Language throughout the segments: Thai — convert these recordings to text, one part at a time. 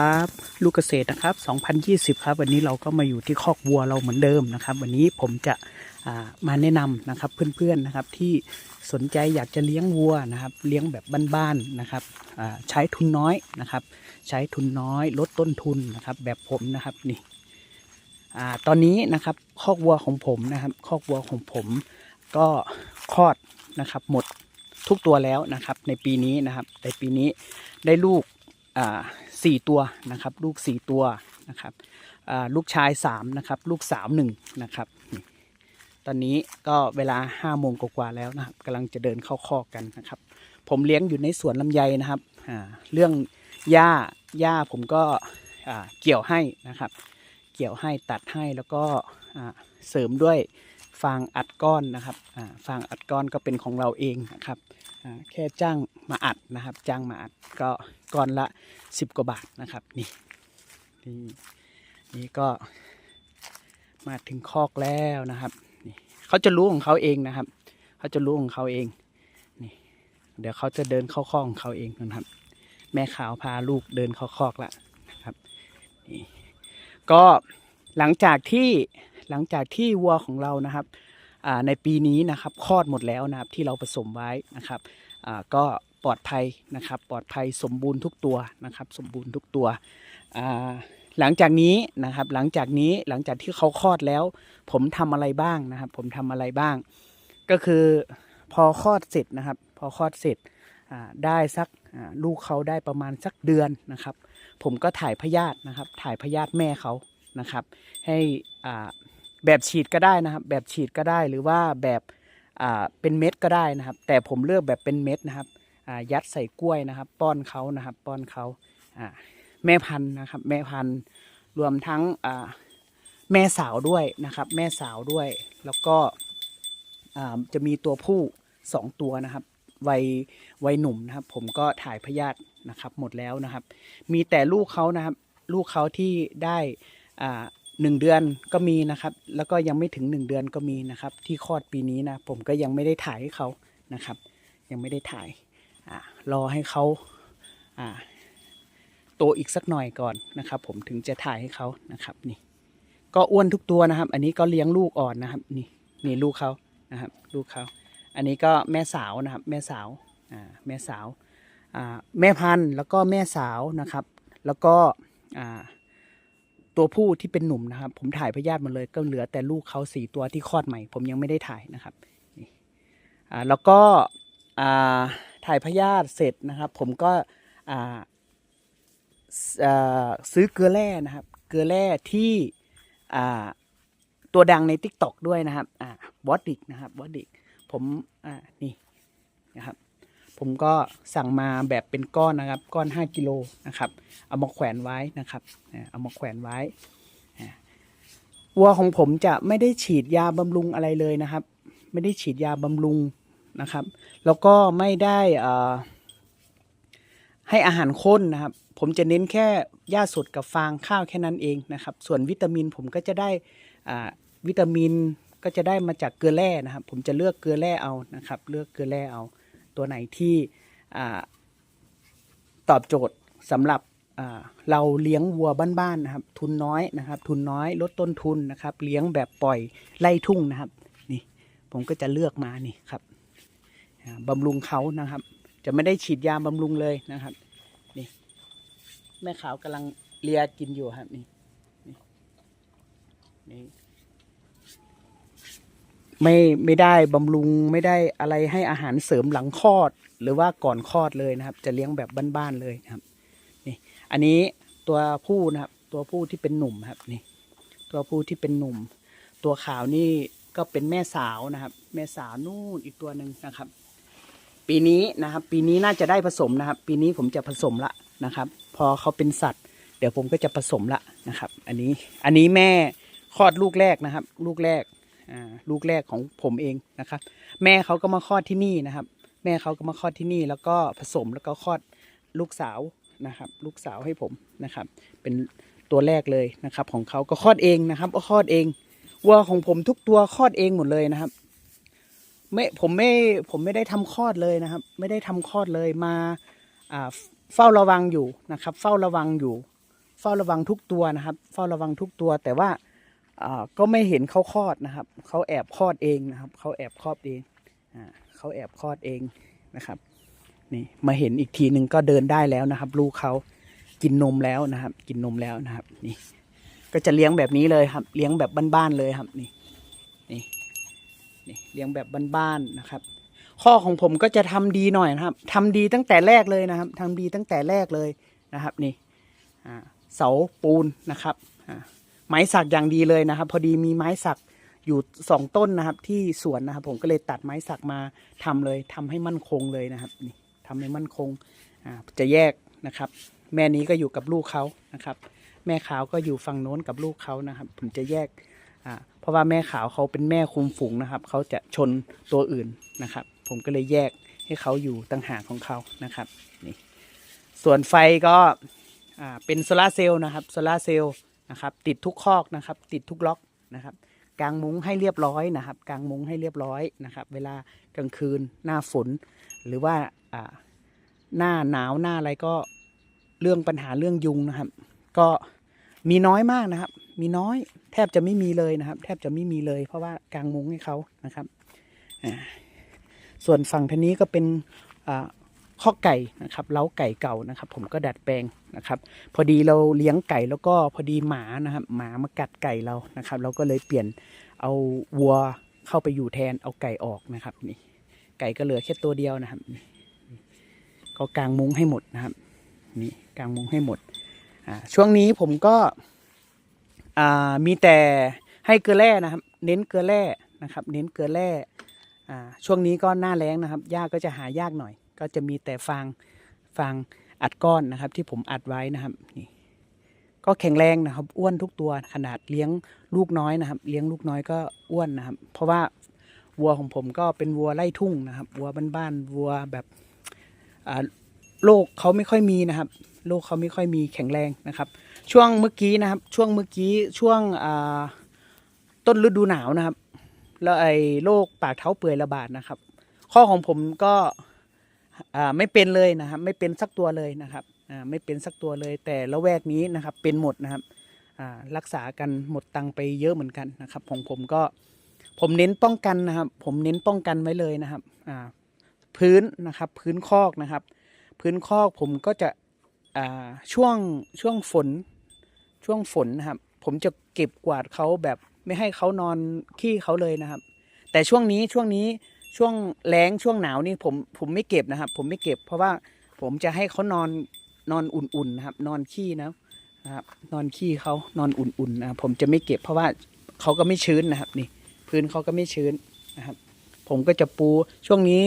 ครับลูกเกษตรนะครับ 2020 ครับ วันนี้เราก็มาอยู่ที่คอกวัวเราเหมือนเดิมนะครับ วันนี้ผมจะามาแนะนำนะครับเพื่อนๆนะครับที่สนใจอยากจะเลี้ยงวัวนะครับ เลี้ยงแบบบ้านๆนะครับใช้ทุนน้อยนะครับ ใช้ทุนน้อย ลดต้นทุนนะครับ แบบผมนะครับนี่อตอนนี้นะครับคอกวัวของผมนะครับคอกวัวของผมก็คลอดนะครับ หมดทุกตัวแล้วนะครับ ในปีนี้นะครับในปีนี้ได้ลูกอ่า สี่ตัวนะครับ ลูกสี่ตัวนะครับลูกชายสามนะครับ ลูกสาวหนึ่งนะครับ ตอนนี้ก็เวลาห้าโมงกว่าแล้วนะครับกำลังจะเดินเข้าคอกกันนะครับ ผมเลี้ยงอยู่ในสวนลำไยนะครับเรื่องหญ้าหญ้าผมก็เกี่ยวให้นะครับ เกี่ยวให้ตัดให้แล้วก็เสริมด้วยฟางอัดก้อนนะครับฟางอัดก้อนก็เป็นของเราเองนะครับแค่จ้างมาอัดนะครับ จ้างมาอัดก็ ก้อนละสิบกว่าบาทนะครับนี่นี่นี่ก็มาถึงคอกแล้วนะครับนี่เขาจะรู้ของเขาเองนะครับ เขาจะรู้ของเขาเองนี่เดี๋ยวเขาจะเดินเข้าคอกของเขาเองนะครับ แม่ขาวพาลูกเดินเข้าคอกละนะครับนี่ก็หลังจากที่หลังจากที่วัวของเรานะครับอ่าในปีนี้นะครับคลอดหมดแล้วนะครับที่เราผสมไว้นะครับอ่าก็ ปลอดภัยนะครับ ปลอดภัยสมบูรณ์ทุกตัวนะครับ สมบูรณ์ทุกตัว หลังจากนี้นะครับ หลังจากนี้หลังจากที่เขาคลอดแล้ว ผมทำอะไรบ้างนะครับ ผมทำอะไรบ้าง ก็คือพอคลอดเสร็จนะครับ พอคลอดเสร็จได้สักลูกเขาได้ประมาณสักเดือนนะครับ ผมก็ถ่ายพยาธินะครับ ถ่ายพยาธิแม่เขานะครับ ให้แบบฉีดก็ได้นะครับ แบบฉีดก็ได้หรือว่าแบบเป็นเม็ดก็ได้นะครับ แต่ผมเลือกแบบเป็นเม็ดนะครับ ยัดใส่กล้วยนะครับ ป้อนเขานะครับ ป้อนเขาแม่พันธุ์นะครับ แม่พันธุ์รวมทั้งแม่สาวด้วยนะครับ แม่สาวด้วย แล้วก็จะมีตัวผู้สองตัวนะครับวัยวัยหนุ่มนะครับ ผมก็ถ่ายพยาธินะครับ หมดแล้วนะครับ มีแต่ลูกเขานะครับ ลูกเขาที่ได้หนึ่งเดือนก็มีนะครับ แล้วก็ยังไม่ถึงหนึ่งเดือนก็มีนะครับ ที่คลอดปีนี้นะผมก็ยังไม่ได้ถ่ายให้เขานะครับ ยังไม่ได้ถ่าย รอให้เขาโตอีกสักหน่อยก่อนนะครับ ผมถึงจะถ่ายให้เขานะครับนี่ ก็อ้วนทุกตัวนะครับ อันนี้ก็เลี้ยงลูกอ่อนนะครับ นี่นี่ลูกเขานะครับ ลูกเขาอันนี้ก็แม่สาวนะครับ แม่สาวแม่สาวแม่พันธุ์แล้วก็แม่สาวนะครับ แล้วก็ตัวผู้ที่เป็นหนุ่มนะครับ ผมถ่ายพยาธิหมาเลยก็เหลือแต่ลูกเขาสี่ตัวที่คลอดใหม่ ผมยังไม่ได้ถ่ายนะครับนี่แล้วก็อ่า ถ่ายพยาธิเสร็จนะครับ ผมก็ซื้อเกลือแร่นะครับ เกลือแร่ที่ตัวดังใน t ิ k t o k ด้วยนะครับอ่าวอดิกนะครับวอดิกผมนี่นะครับผมก็สั่งมาแบบเป็นก้อนนะครับ ก้อน 5 กิโลนะครับ เอามาแขวนไว้นะครับ เอามาแขวนไว้วัวของผมจะไม่ได้ฉีดยาบำรุงอะไรเลยนะครับ ไม่ได้ฉีดยาบำรุง นะครับ แล้วก็ไม่ได้ให้อาหารข้นนะครับ ผมจะเน้นแค่หญ้าสดกับฟางข้าวแค่นั้นเองนะครับ ส่วนวิตามินผมก็จะได้วิตามินก็จะได้มาจากเกลือแร่นะครับ ผมจะเลือกเกลือแร่เอานะครับ เลือกเกลือแร่เอา ตัวไหนที่ตอบโจทย์สำหรับเราเลี้ยงวัวบ้านๆนะครับ ทุนน้อยนะครับ ทุนน้อยลดต้นทุนนะครับ เลี้ยงแบบปล่อยไล่ทุ่งนะครับ นี่ผมก็จะเลือกมานี่ครับ บำรุงเขานะครับ จะไม่ได้ฉีดยาบำรุงเลยนะครับ นี่ แม่ขาวกำลังเลียกินอยู่ครับนี่นี่นไม่ไม่ได้บำรุงไม่ได้อะไรให้อาหารเสริมหลังคลอด หรือว่าก่อนคลอดเลยนะครับ จะเลี้ยงแบบบ้านๆเลยนะครับ นี่ อันนี้ตัวผู้นะครับ ตัวผู้ที่เป็นหนุ่มครับ นี่ ตัวผู้ที่เป็นหนุ่ม ตัวขาวนี่ก็เป็นแม่สาวนะครับ แม่สาวนู่นอีกตัวหนึ่งนะครับ ปีนี้นะครับ ปีนี้น่าจะได้ผสมนะครับ ปีนี้ผมจะผสมละนะครับ พอเขาเป็นสัตว์ เดี๋ยวผมก็จะผสมละนะครับ อันนี้อันนี้แม่คลอดลูกแรกนะครับ ลูกแรกลูกแรกของผมเองนะครับ แม่เขาก็มาคลอดที่นี่นะครับ แม่เขาก็มาคลอดที่นี่ แล้วก็ผสมแล้วก็คลอดลูกสาวนะครับ ลูกสาวให้ผมนะครับ เป็นตัวแรกเลยนะครับ ของเขาก็คลอดเองนะครับก็คลอดเองวัวของผมทุกตัวคลอดเองหมดเลยนะครับ ไม่ผมไม่ผมไม่ได้ทำคลอดเลยนะครับ ไม่ได้ทำคลอดเลยมาเฝ้าระวังอยู่นะครับ เฝ้าระวังอยู่ เฝ้าระวังทุกตัวนะครับ เฝ้าระวังทุกตัว แต่ว่าก็ไม่เห็นเขาคลอดนะครับเขาแอบคลอดเองนะครับเขาแอบคลอดเองเขาแอบคลอดเองนะครับนี่มาเห็นอีกทีหนึ่งก็เดินได้แล้วนะครับ ลูกเขากินนมแล้วนะครับ กินนมแล้วนะครับนี่ก็จะเลี้ยงแบบนี้เลยครับ เลี้ยงแบบบ้านๆเลยครับนี่นี่ นี่เลี้ยงแบบบ้านๆนะครับ ข้อของผมก็จะทำดีหน่อยนะครับทำดีตั้งแต่แรกเลยนะครับทำดีตั้งแต่แรกเลยนะครับนี่เสาปูนนะครับไม้สักอย่างดีเลยนะครับ พอดีมีไม้สักอยู่สองต้นนะครับ ที่สวนนะครับ ผมก็เลยตัดไม้สักมาทำเลยทำให้มั่นคงเลยนะครับนี่ทำให้มั่นคงจะแยกนะครับ แม่นี้ก็อยู่กับลูกเขานะครับ แม่ขาวก็อยู่ฝั่งโน้นกับลูกเขานะครับ ผมจะแยกอ่า เพราะว่าแม่ขาวเขาเป็นแม่คุมฝูงนะครับ เขาจะชนตัวอื่นนะครับ ผมก็เลยแยกให้เขาอยู่ต่างหากของเขานะครับนี่ส่วนไฟก็อ่าเป็นโซลาเซลล์นะครับโซลาเซลล์นะครับติดทุกคอกนะครับ ติดทุกล็อกนะครับกางมุ้งให้เรียบร้อยนะครับกางมุ้งให้เรียบร้อยนะครับ เวลากลางคืนหน้าฝน หรือว่าอ่าหน้าหนาวหน้าอะไรก็เรื่องปัญหาเรื่องยุงนะครับ ก็ มีน้อยมากนะครับ มีน้อยแทบจะไม่มีเลยนะครับ แทบจะไม่มีเลย เพราะว่ากางมุ้งให้เขานะครับส่วนฝั่งทางนี้ก็เป็นข้อไก่นะครับเล้าไก่เก่านะครับ ผมก็ดัดแปลงนะครับ พอดีเราเลี้ยงไก่แล้วก็พอดีหมานะครับหมามากัดไก่เรานะครับ เราก็เลยเปลี่ยนเอาวัวเข้าไปอยู่แทนเอาไก่ออกนะครับนี่ไก่ก็เหลือแค่ตัวเดียวนะครับก็กางมุ้งให้หมดนะครับ นี่กางมุ้งให้หมด ช่วงนี้ผมก็มีแต่ให้เกลือแร่นะครับ เน้นเกลือแร่นะครับ เน้นเกลือแร่อ่าช่วงนี้ก็หน้าแล้งนะครับหญ้าก็จะหายากหน่อย ก็จะมีแต่ฟางฟางอัดก้อนนะครับ ที่ผมอัดไว้นะครับนี่ก็แข็งแรงนะครับ อ้วนทุกตัวขนาดเลี้ยงลูกน้อยนะครับ เลี้ยงลูกน้อยก็อ้วนนะครับ เพราะว่าวัวของผมก็เป็นวัวไล่ทุ่งนะครับ วัวบ้านๆวัวแบบโรคเขาไม่ค่อยมีนะครับ โรคเขาไม่ค่อยมีแข็งแรงนะครับ ช่วงเมื่อกี้นะครับ ช่วงเมื่อกี้ช่วงต้นฤดูหนาวนะครับ แล้วไอ้โรคปากเท้าเปื่อยระบาดนะครับ ข้อของผมก็ไม่เป็นเลยนะครับ ไม่เป็นสักตัวเลยนะครับไม่เป็นสักตัวเลย แต่ละแวกนี้นะครับ เป็นหมดนะครับรักษากันหมดตังไปเยอะเหมือนกันนะครับ ของผมก็ผมเน้นป้องกันนะครับ ผมเน้นป้องกันไว้เลยนะครับพื้นนะครับ พื้นคอกนะครับ พื้นคอกผมก็จะ ช่วงช่วงฝนช่วงฝนนะครับ ผมจะเก็บกวาดเขาแบบไม่ให้เขานอนขี้เขาเลยนะครับ แต่ช่วงนี้ช่วงนี้ช่วงแล้งช่วงหนาวนี่ผมผมไม่เก็บนะครับ ผมไม่เก็บ เพราะว่าผมจะให้เขานอนนอนอุ่นๆนะครับ นอนขี้นะครับนอนขี้เขานอนอุ่นๆนะผมจะไม่เก็บ เพราะว่าเขาก็ไม่ชื้นนะครับ นี่ พื้นเขาก็ไม่ชื้นนะครับ ผมก็จะปูช่วงนี้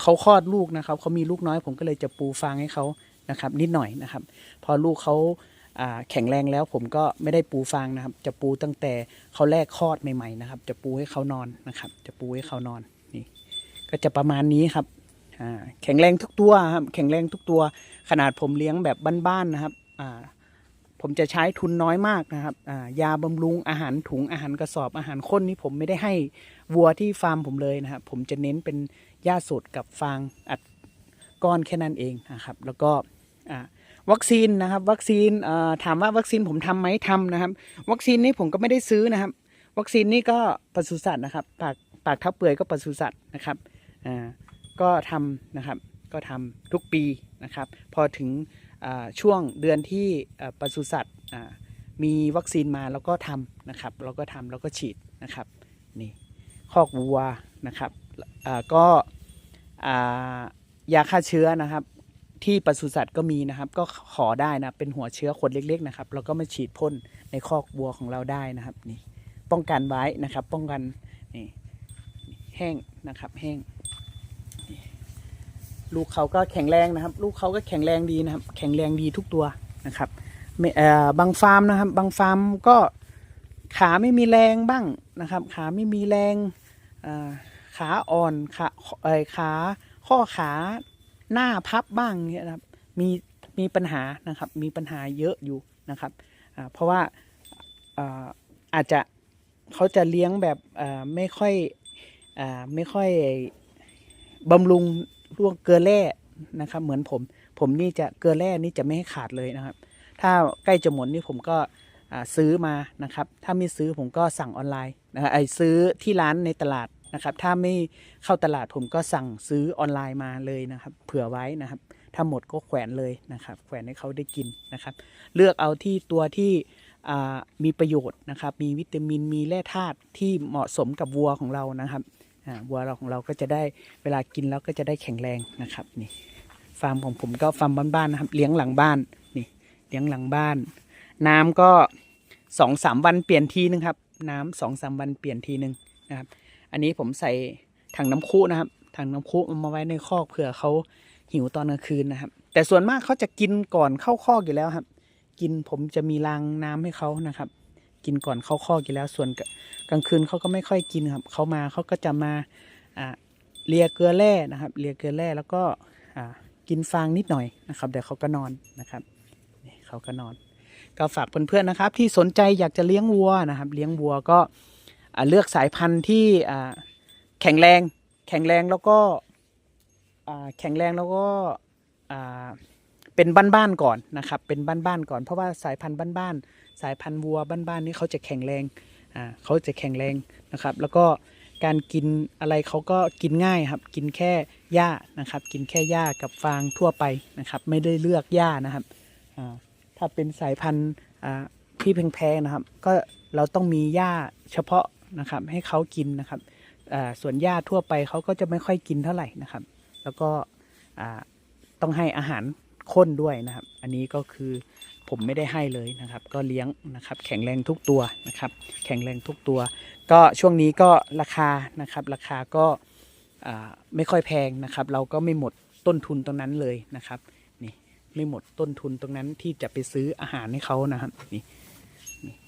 เขาคลอดลูกนะครับเขามีลูกน้อย ผมก็เลยจะปูฟางให้เขา นะครับ นิดหน่อยนะครับ พอลูกเขาแข็งแรงแล้วผมก็ไม่ได้ปูฟางนะครับ จะปูตั้งแต่เขาแรกคลอดใหม่ๆนะครับ จะปูให้เขานอนนะครับ จะปูให้เขานอนนี่ก็จะประมาณนี้ครับแข็งแรงทุกตัวครับแข็งแรงทุกตัว ขนาดผมเลี้ยงแบบบ้านๆนะครับผมจะใช้ทุนน้อยมากนะครับยาบำรุงอาหารถุงอาหารกระสอบอาหารข้นนี่ผมไม่ได้ให้วัวที่ฟาร์มผมเลยนะครับ ผมจะเน้นเป็นหญ้าสดกับฟางอัดก้อนแค่นั้นเองนะครับ แล้วก็ วัคซีนนะครับ วัคซีนถามว่าวัคซีนผมทำไหมทำนะครับ วัคซีนนี้ผมก็ไม่ได้ซื้อนะครับ วัคซีนนี่ก็ปศุสัตว์นะครับ ปากปากเท้าเปื่อยก็ปศุสัตว์นะครับอ่าก็ทำนะครับก็ทำทุกปีนะครับ พอถึงช่วงเดือนที่ปศุสัตว์มีวัคซีนมาแล้วก็ทำนะครับเราก็ทำแล้วก็ฉีดนะครับนี่คอกวัวนะครับก็ยาฆ่าเชื้อนะครับ ที่ปศุสัตว์ก็มีนะครับ ก็ขอได้นะเป็นหัวเชื้อขวดเล็ก ๆ นะครับเราก็มาฉีดพ่นในคอกวัวของเราได้นะครับนี่ป้องกันไว้นะครับ ป้องกันนี่แห้งนะครับ แห้ง ลูกเขาก็แข็งแรงนะครับ ลูกเขาก็แข็งแรงดีนะครับ แข็งแรงดีทุกตัวนะครับเอ่อบางฟาร์มนะครับ บางฟาร์มก็ขาไม่มีแรงบ้างนะครับ ขาไม่มีแรงอ่าขาอ่อนขาเอ่อขาข้อขา หน้าพับบ้างเนี่ยนะครับมีมีปัญหานะครับ มีปัญหาเยอะอยู่นะครับเพราะว่าอาจจะเขาจะเลี้ยงแบบไม่ค่อยอไม่ค่อยบำรุงร่วงเกลือแร่นะครับ เหมือนผม ผมนี่จะเกลือแร่นี่จะไม่ให้ขาดเลยนะครับ ถ้าใกล้จะหมดนี่ผมก็ซื้อมานะครับ ถ้าไม่ซื้อผมก็สั่งออนไลน์นะครับไอซื้อที่ร้านในตลาด นะครับ ถ้าไม่เข้าตลาดผมก็สั่งซื้อออนไลน์มาเลยนะครับ เผื่อไว้นะครับ ถ้าหมดก็แขวนเลยนะครับ แขวนให้เขาได้กินนะครับ เลือกเอาที่ตัวที่มีประโยชน์นะครับ มีวิตามิน มีแร่ธาตุที่เหมาะสมกับวัวของเรานะครับวัวเราของเราก็จะได้เวลากินแล้วก็จะได้แข็งแรงนะครับนี่ฟาร์มของผมก็ฟาร์มบ้านๆนะครับ เลี้ยงหลังบ้านนี่เลี้ยงหลังบ้าน น้ำก็สองสามวันเปลี่ยนทีนึงครับ น้ำสองสามวันเปลี่ยนทีนึงนะครับ อันนี้ผมใส่ถังน้ำคุนะครับ ถังน้ำคุมาไว้ในคอกเผื่อเขาหิวตอนกลางคืนนะครับ แต่ส่วนมากเขาจะกินก่อนเข้าคอกอยู่แล้วครับ กินผมจะมีรางน้ำให้เขานะครับ กินก่อนเข้าคอกอยู่แล้ว ส่วนกลางคืนเขาก็ไม่ค่อยกินครับ เขามาเขาก็จะมาอ่าเลียเกลือแร่นะครับ เลียเกลือแร่แล้วก็กินฟางนิดหน่อยนะครับเดี๋ยวเขาก็นอนนะครับเขาก็นอน ก็ฝากเพื่อนๆนะครับ ที่สนใจอยากจะเลี้ยงวัวนะครับ เลี้ยงวัวก็ เลือกสายพันธุ์ที่แข็งแรง แข็งแรงแล้วก็แข็งแรงแล้วก็เป็นบ้านๆก่อนนะครับ เป็นบ้านๆก่อน เพราะว่าสายพันธุ์บ้านๆสายพันธุ์วัวบ้านๆนี่เขาจะแข็งแรงเขาจะแข็งแรงนะครับ แล้วก็การกินอะไรเขาก็กินง่ายครับ กินแค่หญ้านะครับ กินแค่หญ้ากับฟางทั่วไปนะครับ ไม่ได้เลือกหญ้านะครับถ้าเป็นสายพันธุ์ที่แพงๆนะครับ ก็เราต้องมีหญ้าเฉพาะ นะครับ ให้เขากินนะครับส่วนหญ้าทั่วไปเขาก็จะไม่ค่อยกินเท่าไหร่นะครับ แล้วก็ต้องให้อาหารข้นด้วยนะครับ อันนี้ก็คือผมไม่ได้ให้เลยนะครับ ก็เลี้ยงนะครับ แข็งแรงทุกตัวนะครับ แข็งแรงทุกตัว ก็ช่วงนี้ก็ราคานะครับ ราคาก็าไม่ค่อยแพงนะครับ เราก็ไม่หมดต้นทุนตรงนั้นเลยนะครับนี่ไม่หมดต้นทุนตรงนั้นที่จะไปซื้ออาหารให้เขานะครับนี่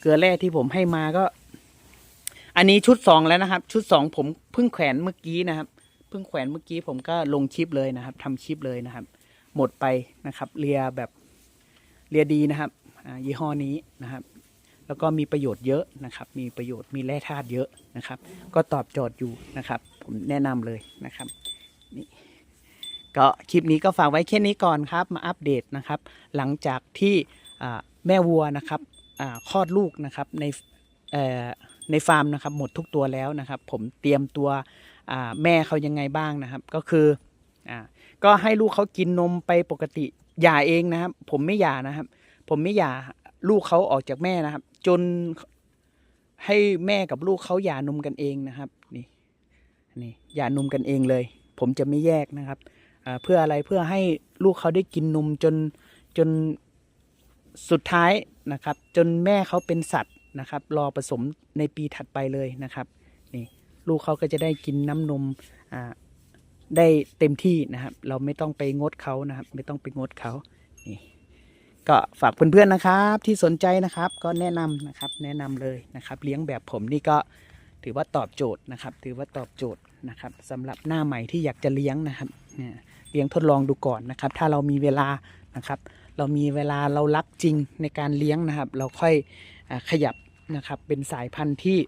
เกลือแร่ที่ผมให้มาก็ อันนี้ชุดสองแล้วนะครับ ชุดสองผมเพิ่งแขวนเมื่อกี้นะครับ เพิ่งแขวนเมื่อกี้ผมก็ลงคลิปเลยนะครับทำคลิปเลยนะครับ หมดไปนะครับเลียแบบเลียดีนะครับยี่ห้อนี้นะครับ แล้วก็มีประโยชน์เยอะนะครับ มีประโยชน์มีแร่ธาตุเยอะนะครับ ก็ตอบโจทย์อยู่นะครับ ผมแนะนำเลยนะครับนี่ก็คลิปนี้ก็ฝากไว้แค่นี้ก่อนครับ มาอัปเดตนะครับ หลังจากที่แม่วัวนะครับคลอดลูกนะครับในเอ่อ ในฟาร์มนะครับ หมดทุกตัวแล้วนะครับ ผมเตรียมตัวแม่เขายังไงบ้างนะครับ ก็คืออก็ให้ลูกเขากินนมไปปกติหย่าเองนะครับ ผมไม่หย่านะครับ ผมไม่หย่าลูกเขาออกจากแม่นะครับ จนให้แม่กับลูกเขาหย่านมกันเองนะครับนี่นี่หย่านมกันเองเลย ผมจะไม่แยกนะครับเพื่ออะไรเพื่อให้ลูกเขาได้กินนมจนจนสุดท้ายนะครับ จนแม่เขาเป็นสัตว์ นะครับ รอผสมในปีถัดไปเลยนะครับนี่ลูกเขาก็จะได้กินน้ำนมอ่าได้เต็มที่นะครับ เราไม่ต้องไปงดเขานะครับ ไม่ต้องไปงดเขานี่ก็ฝากเพื่อนๆนะครับที่สนใจนะครับ ก็แนะนำนะครับ แนะนำเลยนะครับ เลี้ยงแบบผมนี่ก็ถือว่าตอบโจทย์นะครับ ถือว่าตอบโจทย์นะครับสำหรับหน้าใหม่ที่อยากจะเลี้ยงนะครับเนี่ยเลี้ยงทดลองดูก่อนนะครับ ถ้าเรามีเวลานะครับ เรามีเวลาเรารักจริงในการเลี้ยงนะครับ เราค่อย ขยับนะครับเป็นสายพันธุ์ที่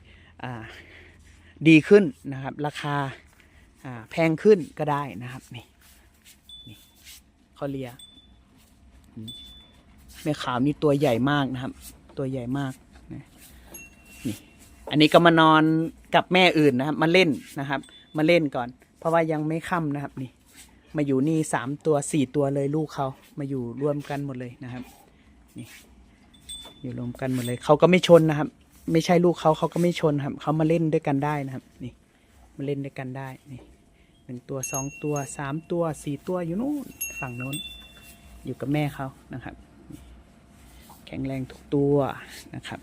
ดีขึ้นนะครับ ราคาาแพงขึ้นก็ได้นะครับนี่นี่เขาเลียอืมแม่ขาวนี่ตัวใหญ่มากนะครับ ตัวใหญ่มากนะนี่อันนี้ก็มานอนกับแม่อื่นนะครับ มาเล่นนะครับ มาเล่นก่อน เพราะว่ายังไม่ค่ำนะครับนี่มาอยู่นี่สามตัวสี่ตัวเลยลูกเขามาอยู่รวมกันหมดเลยนะครับ นี่ อยู่รวมกันหมดเลยเขาก็ไม่ชนนะครับ ไม่ใช่ลูกเขาเขาก็ไม่ชนครับเขามาเล่นด้วยกันได้นะครับ นี่มาเล่นด้วยกันได้นี่หนึ่งตัวสองตัวสามตัวสี่ตัวอยู่นู่นฝั่งโน้น อยู่กับแม่เขานะครับ แข็งแรงทุกตัวนะครับ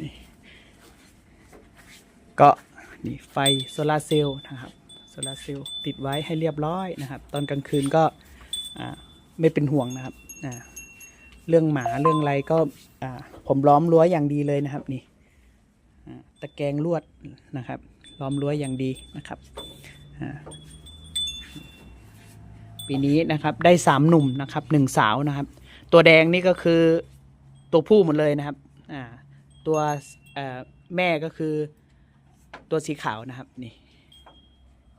นี่ก็นี่ไฟโซลาร์เซลล์นะครับโซลาร์เซลล์ติดไว้ให้เรียบร้อยนะครับ ตอนกลางคืนก็อ่าไม่เป็นห่วงนะครับอ่า เรื่องหมาเรื่องอะไรก็ผมล้อมรั้วอย่างดีเลยนะครับนี่ตะแกรงลวดนะครับ ล้อมรั้วอย่างดีนะครับปีนี้นะครับได้สามหนุ่มนะครับหนึ่งสาวนะครับ ตัวแดงนี่ก็คือตัวผู้หมดเลยนะครับตัวแม่ก็คือตัวสีขาวนะครับนี่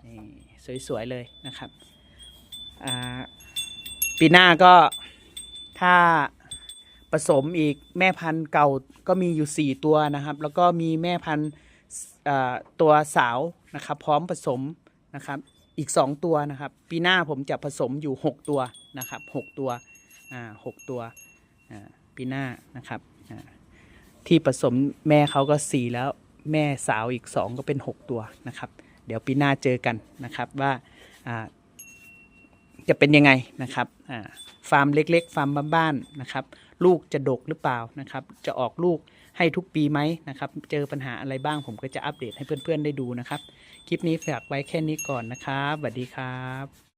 นี่สวยๆเลยนะครับปีหน้าก็ ถ้าผสมอีกแม่พันธุ์เก่าก็มีอยู่ 4 ตัวนะครับ แล้วก็มีแม่พันธุ์ตัวสาวนะครับ พร้อมผสมนะครับอีก 2 ตัวนะครับ ปีหน้าผมจะผสมอยู่ 6 ตัวนะครับ 6 ตัวอ่าหกตัวอ่าปีหน้านะครับอ่าที่ผสมแม่เขาก็ 4 แล้วแม่สาวอีก 2 ก็เป็น 6 ตัวนะครับ เดี๋ยวปีหน้าเจอกันนะครับว่าอ่า จะเป็นยังไงนะครับฟาร์มเล็ก ๆ ฟาร์มบ้านๆนะครับ ลูกจะดกหรือเปล่านะครับ จะออกลูกให้ทุกปีไหมนะครับ เจอปัญหาอะไรบ้างผมก็จะอัปเดตให้เพื่อนๆได้ดูนะครับ คลิปนี้ฝากไว้แค่นี้ก่อนนะครับสวัสดีครับ